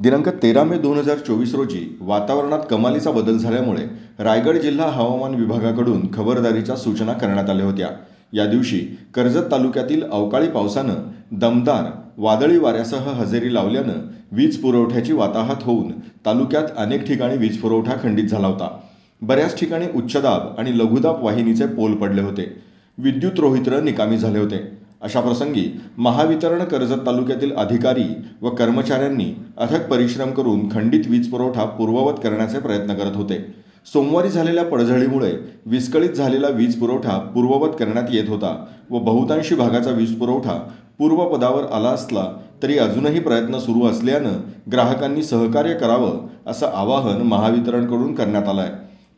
दिनांक तेरा मे दोन हजार चोवीस रोजी वातावरणात कमालीचा बदल झाल्यामुळे रायगड जिल्हा हवामान विभागाकडून खबरदारीच्या सूचना करण्यात आल्या होत्या. या दिवशी कर्जत तालुक्यातील अवकाळी पावसानं दमदार वादळी वाऱ्यासह हजेरी लावल्यानं वीज पुरवठ्याची वाताहत होऊन तालुक्यात अनेक ठिकाणी वीज पुरवठा खंडित झाला होता. बऱ्याच ठिकाणी उच्चदाब आणि लघुदाब वाहिनीचे पोल पडले होते. विद्युत रोहित्र निकामी झाले होते. अशा प्रसंगी महावितरण कर्जत तालुक्यातील अधिकारी व कर्मचाऱ्यांनी अथक परिश्रम करून खंडित वीज पुरवठा पूर्ववत करण्याचे प्रयत्न करत होते. सोमवारी झालेल्या पडझडीमुळे विस्कळीत झालेला वीज पुरवठा पूर्ववत करण्यात येत होता व बहुतांशी भागाचा वीज पुरवठा पूर्वपदावर आला असला तरी अजूनही प्रयत्न सुरू असल्यानं ग्राहकांनी सहकार्य करावं असं आवाहन महावितरणकडून करण्यात आलं आहे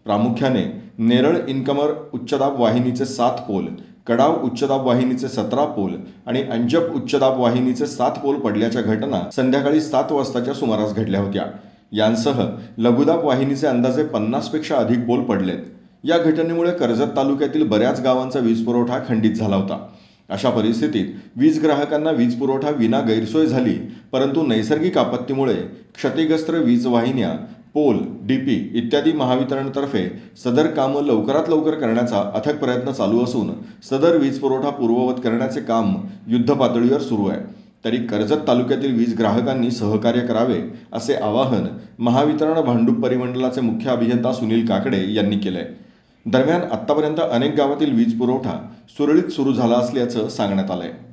प्रामुख्याने नेरळ इनकमर उच्चदाब वाहिनीचे सात पोल कडाव उच्चदाब वाहिनीचे सतरा पोल आणि अंजप उच्चदाब वाहिनीचे सात पोल पडल्याच्या घटना संध्याकाळी सात वाजताच्या सुमारास घडल्या होत्या. यांसह लघुदाब वाहिनीचे अंदाजे पन्नासपेक्षा अधिक पोल पडलेत. या घटनेमुळे कर्जत तालुक्यातील बऱ्याच गावांचा वीज पुरवठा खंडित झाला होता. अशा परिस्थितीत वीज ग्राहकांना वीज पुरवठा विना गैरसोय झाली परंतु नैसर्गिक आपत्तीमुळे क्षतिग्रस्त वीज वाहिन्या पोल डी पी इत्यादी महावितरणतर्फे सदर कामं लवकरात लवकर करण्याचा अथक प्रयत्न चालू असून सदर वीज पुरवठा पूर्ववत करण्याचे काम युद्धपातळीवर सुरू आहे. तरी कर्जत तालुक्यातील वीज ग्राहकांनी सहकार्य करावे असे आवाहन महावितरण भांडूप परिमंडळाचे मुख्य अभियंता सुनील काकडे यांनी केलंय. दरम्यान आत्तापर्यंत अनेक गावातील वीज पुरवठा सुरळीत सुरू झाला असल्याचं सांगण्यात आलं आहे